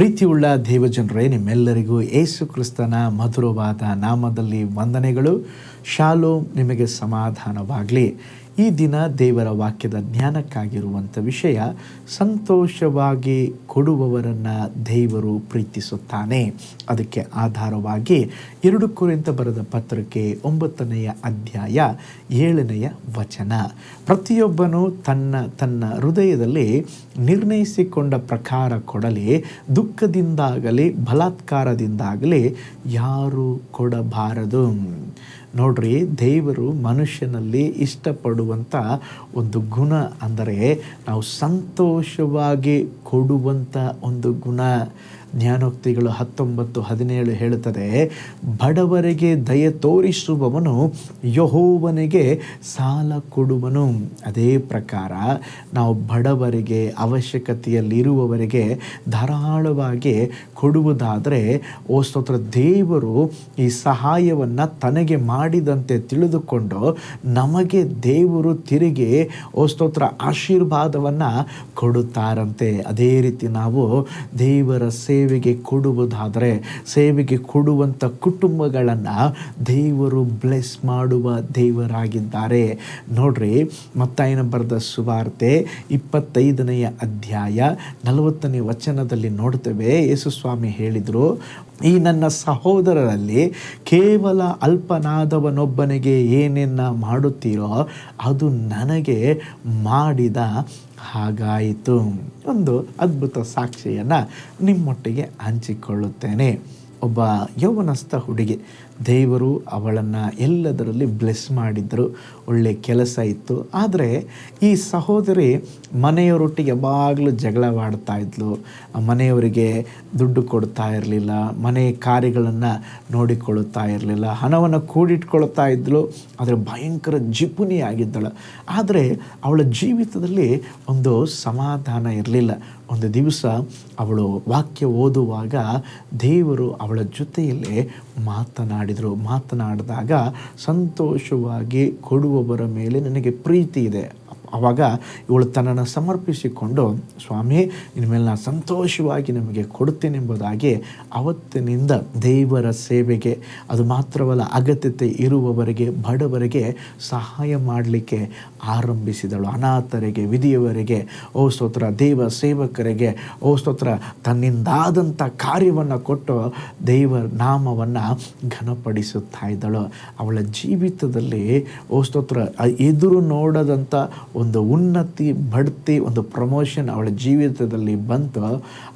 ಪ್ರೀತಿಯುಳ್ಳ ದೇವಜನರೇ ನಿಮ್ಮೆಲ್ಲರಿಗೂ ಏಸು ಕ್ರಿಸ್ತನ ಮಧುರವಾದ ನಾಮದಲ್ಲಿ ವಂದನೆಗಳು. ಶಾಲೋ ನಿಮಗೆ ಸಮಾಧಾನವಾಗಲಿ. ಈ ದಿನ ದೇವರ ವಾಕ್ಯದ ಜ್ಞಾನಕ್ಕಾಗಿರುವಂಥ ವಿಷಯ ಸಂತೋಷವಾಗಿ ಕೊಡುವವರನ್ನು ದೇವರು ಪ್ರೀತಿಸುತ್ತಾನೆ. ಅದಕ್ಕೆ ಆಧಾರವಾಗಿ ಎರಡು ಕುರಿತ ಬರೆದ ಪತ್ರಕ್ಕೆ ಒಂಬತ್ತನೆಯ ಅಧ್ಯಾಯ ಏಳನೆಯ ವಚನ. ಪ್ರತಿಯೊಬ್ಬನು ತನ್ನ ತನ್ನ ಹೃದಯದಲ್ಲಿ ನಿರ್ಣಯಿಸಿಕೊಂಡ ಪ್ರಕಾರ ಕೊಡಲಿ, ದುಃಖದಿಂದಾಗಲಿ, ಬಲಾತ್ಕಾರದಿಂದಾಗಲಿ ಯಾರು ಕೊಡಬಾರದು. ನೋಡ್ರಿ ದೇವರು ಮನುಷ್ಯನಲ್ಲಿ ಇಷ್ಟಪಡುವಂಥ ಒಂದು ಗುಣ ಅಂದರೆ ನಾವು ಸಂತೋಷವಾಗಿ ಕೊಡುವಂಥ ಒಂದು ಗುಣ. ಜ್ಞಾನೋಕ್ತಿಗಳು ಹತ್ತೊಂಬತ್ತು ಹದಿನೇಳು ಹೇಳುತ್ತದೆ, ಬಡವರಿಗೆ ದಯ ತೋರಿಸುವವನು ಯಹೋವನಿಗೆ ಸಾಲ ಕೊಡುವನು. ಅದೇ ಪ್ರಕಾರ, ನಾವು ಬಡವರಿಗೆ ಅವಶ್ಯಕತೆಯಲ್ಲಿರುವವರಿಗೆ ಧಾರಾಳವಾಗಿ ಕೊಡುವುದಾದರೆ, ಓ ಸ್ತೋತ್ರ, ದೇವರು ಈ ಸಹಾಯವನ್ನು ತನಗೆ ಮಾಡಿದಂತೆ ತಿಳಿದುಕೊಂಡು ನಮಗೆ ದೇವರು ತಿರುಗಿ ಓ ಸ್ತೋತ್ರ ಆಶೀರ್ವಾದವನ್ನು ಕೊಡುತ್ತಾರಂತೆ. ಅದೇ ರೀತಿ ನಾವು ದೇವರ ಸೇವೆಗೆ ಕೊಡುವುದಾದರೆ, ಸೇವೆಗೆ ಕೊಡುವಂಥ ಕುಟುಂಬಗಳನ್ನು ದೇವರು ಬ್ಲೆಸ್ ಮಾಡುವ ದೇವರಾಗಿದ್ದಾರೆ. ನೋಡ್ರಿ, ಮತ್ತಾಯನ ಬರೆದ ಸುವಾರ್ತೆ ಇಪ್ಪತ್ತೈದನೆಯ ಅಧ್ಯಾಯ ನಲವತ್ತನೇ ವಚನದಲ್ಲಿ ನೋಡ್ತೇವೆ. ಯೇಸುಸ್ವಾಮಿ ಹೇಳಿದರು ಈ ನನ್ನ ಸಹೋದರರಲ್ಲಿ ಕೇವಲ ಅಲ್ಪನಾದವನೊಬ್ಬನಿಗೆ ಏನೇನು ಮಾಡುತ್ತೀರೋ ಅದು ನನಗೆ ಮಾಡಿದ ಹಾಗಾಯಿತು. ಒಂದು ಅದ್ಭುತ ಸಾಕ್ಷಿಯನ್ನು ನಿಮ್ಮೊಟ್ಟಿಗೆ ಹಂಚಿಕೊಳ್ಳುತ್ತೇನೆ. ಒಬ್ಬ ಯೌವನಸ್ಥ ಹುಡುಗಿ ದೇವರು ಅವಳನ್ನು ಎಲ್ಲದರಲ್ಲಿ ಬ್ಲೆಸ್ ಮಾಡಿದ್ದರು ಒಳ್ಳೆಯ ಕೆಲಸ ಇತ್ತು. ಆದರೆ ಈ ಸಹೋದರಿ ಮನೆಯವರೊಟ್ಟಿಗೆ ಯಾವಾಗಲೂ ಜಗಳವಾಡ್ತಾ ಇದ್ಲು. ಮನೆಯವರಿಗೆ ದುಡ್ಡು ಕೊಡ್ತಾ ಇರಲಿಲ್ಲ. ಮನೆ ಕಾರ್ಯಗಳನ್ನು ನೋಡಿಕೊಳ್ಳುತ್ತಾ ಇರಲಿಲ್ಲ. ಹಣವನ್ನು ಕೂಡಿಟ್ಕೊಳ್ತಾ ಇದ್ಲು. ಆದರೆ ಭಯಂಕರ ಜಿಪುನಿ ಆಗಿದ್ದಳು. ಆದರೆ ಅವಳ ಜೀವಿತದಲ್ಲಿ ಒಂದು ಸಮಾಧಾನ ಇರಲಿಲ್ಲ. ಒಂದು ದಿವಸ ಅವಳು ವಾಕ್ಯ ಓದುವಾಗ ದೇವರು ಅವಳ ಜೊತೆಯಲ್ಲೇ ಮಾತನಾಡಿದರು. ಮಾತನಾಡಿದಾಗ ಸಂತೋಷವಾಗಿ ಕೊಡುವವರ ಮೇಲೆ ನನಗೆ ಪ್ರೀತಿ ಇದೆ. ಆವಾಗ ಇವಳು ತನ್ನನ್ನು ಸಮರ್ಪಿಸಿಕೊಂಡು, ಸ್ವಾಮಿ, ಇನ್ಮೇಲೆ ನಾನು ಸಂತೋಷವಾಗಿ ನಿಮಗೆ ಕೊಡುತ್ತೇನೆಂಬುದಾಗಿ ಅವತ್ತಿನಿಂದ ದೇವರ ಸೇವೆಗೆ, ಅದು ಮಾತ್ರವಲ್ಲ ಅಗತ್ಯತೆ ಇರುವವರಿಗೆ, ಬಡವರಿಗೆ ಸಹಾಯ ಮಾಡಲಿಕ್ಕೆ ಆರಂಭಿಸಿದಳು. ಅನಾಥರಿಗೆ, ವಿಧಿಯವರಿಗೆ, ಓ ಸ್ತೋತ್ರ, ದೇವ ಸೇವಕರಿಗೆ, ಓ ಸ್ತೋತ್ರ, ತನ್ನಿಂದಾದಂಥ ಕಾರ್ಯವನ್ನು ಕೊಟ್ಟು ದೇವರ ನಾಮವನ್ನು ಘನಪಡಿಸುತ್ತಾ ಇದ್ದಳು. ಅವಳ ಜೀವಿತದಲ್ಲಿ, ಓ ಸ್ತೋತ್ರ, ಎದುರು ನೋಡದಂಥ ಒಂದು ಉನ್ನತಿ, ಬಡ್ತಿ, ಒಂದು ಪ್ರಮೋಷನ್ ಅವಳ ಜೀವಿತದಲ್ಲಿ ಬಂತು.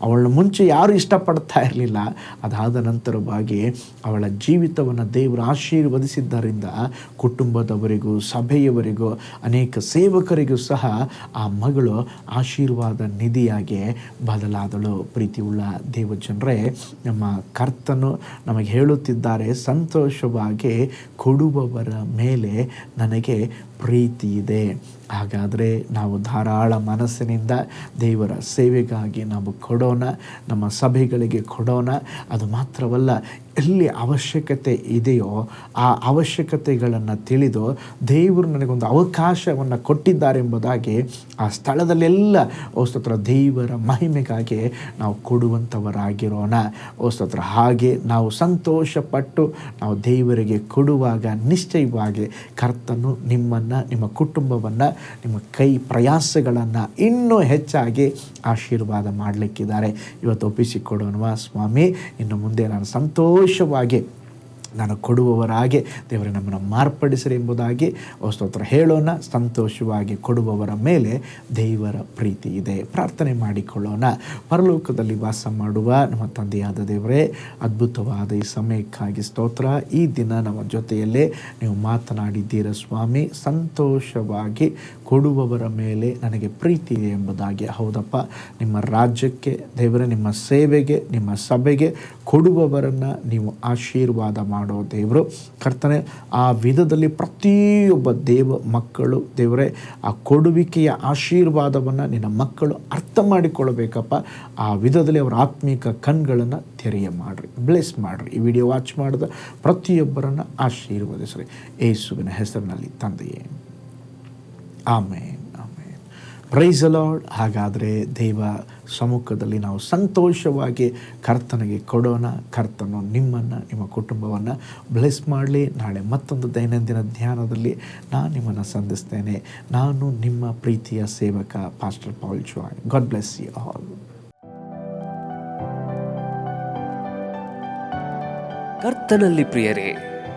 ಅವಳ ಮುಂಚೆ ಯಾರು ಇಷ್ಟಪಡ್ತಾ ಇರಲಿಲ್ಲ. ಅದಾದ ನಂತರವಾಗಿ ಅವಳ ಜೀವಿತವನ್ನು ದೇವರು ಆಶೀರ್ವದಿಸಿದ್ದರಿಂದ ಕುಟುಂಬದವರಿಗೂ, ಸಭೆಯವರಿಗೂ, ಅನೇಕ ಸೇವಕರಿಗೂ ಸಹ ಆ ಮಗಳು ಆಶೀರ್ವಾದ ನಿಧಿಯಾಗಿ ಬದಲಾದಳು. ಪ್ರೀತಿಯುಳ್ಳ ದೇವಜನರೇ, ನಮ್ಮ ಕರ್ತನು ನಮಗೆ ಹೇಳುತ್ತಿದ್ದಾರೆ, ಸಂತೋಷವಾಗಿ ಕೊಡುವವರ ಮೇಲೆ ನನಗೆ ಪ್ರೀತಿ ಇದೆ. ಹಾಗಾದರೆ ನಾವು ಧಾರಾಳ ಮನಸ್ಸಿನಿಂದ ದೇವರ ಸೇವೆಗಾಗಿ ನಾವು ಕೊಡೋಣ, ನಮ್ಮ ಸಭೆಗಳಿಗೆ ಕೊಡೋಣ. ಅದು ಮಾತ್ರವಲ್ಲ ಎಲ್ಲಿ ಅವಶ್ಯಕತೆ ಇದೆಯೋ ಆ ಅವಶ್ಯಕತೆಗಳನ್ನು ತಿಳಿದು ದೇವರು ನನಗೊಂದು ಅವಕಾಶವನ್ನು ಕೊಟ್ಟಿದ್ದಾರೆ ಎಂಬುದಾಗಿ ಆ ಸ್ಥಳದಲ್ಲೆಲ್ಲ ಓಸ್ತತ್ರ ದೇವರ ಮಹಿಮೆಗಾಗಿ ನಾವು ಕೊಡುವಂಥವರಾಗಿರೋಣ. ಓಸ್ತತ್ರ ಹಾಗೆ ನಾವು ಸಂತೋಷಪಟ್ಟು ನಾವು ದೇವರಿಗೆ ಕೊಡುವಾಗ ನಿಶ್ಚಯವಾಗಿ ಕರ್ತನು ನಿಮ್ಮನ್ನು, ನಿಮ್ಮ ಕುಟುಂಬವನ್ನು, ನಿಮ್ಮ ಕೈ ಪ್ರಯಾಸಗಳನ್ನು ಇನ್ನೂ ಹೆಚ್ಚಾಗಿ ಆಶೀರ್ವಾದ ಮಾಡಲಿಕ್ಕಿದ್ದಾರೆ. ಇವತ್ತು ಒಪ್ಪಿಸಿಕೊಡೋಣ ಸ್ವಾಮಿ? ಇನ್ನು ಮುಂದೆ ನಾನು ಸಂತೋಷವಾಗಿ ನಾನು ಕೊಡುವವರಾಗೆ ದೇವರು ನಮ್ಮನ್ನು ಮಾರ್ಪಡಿಸಿರಿ ಎಂಬುದಾಗಿ ಸ್ತೋತ್ರ. ಹೇಳೋಣ, ಸಂತೋಷವಾಗಿ ಕೊಡುವವರ ಮೇಲೆ ದೇವರ ಪ್ರೀತಿ ಇದೆ. ಪ್ರಾರ್ಥನೆ ಮಾಡಿಕೊಳ್ಳೋಣ. ಪರಲೋಕದಲ್ಲಿ ವಾಸ ಮಾಡುವ ನಮ್ಮ ತಂದೆಯಾದ ದೇವರೇ, ಅದ್ಭುತವಾದ ಈ ಸಮಯಕ್ಕಾಗಿ ಸ್ತೋತ್ರ. ಈ ದಿನ ನಮ್ಮ ಜೊತೆಯಲ್ಲೇ ನೀವು ಮಾತನಾಡಿದ್ದೀರ ಸ್ವಾಮಿ? ಸಂತೋಷವಾಗಿ ಕೊಡುವವರ ಮೇಲೆ ನನಗೆ ಪ್ರೀತಿ ಇದೆ ಎಂಬುದಾಗಿ. ಹೌದಪ್ಪ, ನಿಮ್ಮ ರಾಜ್ಯಕ್ಕೆ, ದೇವರೇ ನಿಮ್ಮ ಸೇವೆಗೆ, ನಿಮ್ಮ ಸಭೆಗೆ ಕೊಡುವವರನ್ನು ನೀವು ಆಶೀರ್ವಾದ ಮಾಡೋ. ದೇವರು. ಕರ್ತನೆ, ಆ ವಿಧದಲ್ಲಿ ಪ್ರತಿಯೊಬ್ಬ ದೇವ ಮಕ್ಕಳು, ದೇವರೇ, ಆ ಕೊಡುವಿಕೆಯ ಆಶೀರ್ವಾದವನ್ನು ನಿನ್ನ ಮಕ್ಕಳು ಅರ್ಥ ಮಾಡಿಕೊಳ್ಳಬೇಕಪ್ಪ. ಆ ವಿಧದಲ್ಲಿ ಅವರ ಆತ್ಮೀಕ ಕಣ್ಗಳನ್ನು ತೆರೆಯ ಮಾಡಿರಿ, ಬ್ಲೆಸ್ ಮಾಡಿರಿ. ಈ ವಿಡಿಯೋ ವಾಚ್ ಮಾಡಿದ ಪ್ರತಿಯೊಬ್ಬರನ್ನು ಆಶೀರ್ವದಿಸ್ರಿ. ಏಸುವಿನ ಹೆಸರಿನಲ್ಲಿ ತಂದೆಯೇ. ಆಮೇಲೆ ಪ್ರೈಸ್ ಅಲಾರ್ಡ್ ಹಾಗಾದರೆ ದೇವ ಸಮ್ಮುಖದಲ್ಲಿ ನಾವು ಸಂತೋಷವಾಗಿ ಕರ್ತನಿಗೆ ಕೊಡೋಣ. ಕರ್ತನು ನಿಮ್ಮನ್ನು, ನಿಮ್ಮ ಕುಟುಂಬವನ್ನು ಬ್ಲೆಸ್ ಮಾಡಲಿ. ನಾಳೆ ಮತ್ತೊಂದು ದೈನಂದಿನ ಧ್ಯಾನದಲ್ಲಿ ನಾನು ನಿಮ್ಮನ್ನು ಸಂಧಿಸ್ತೇನೆ. ನಾನು ನಿಮ್ಮ ಪ್ರೀತಿಯ ಸೇವಕ pastor Paul Joy God bless you all ಕರ್ತನಲ್ಲಿ ಪ್ರಿಯರೇ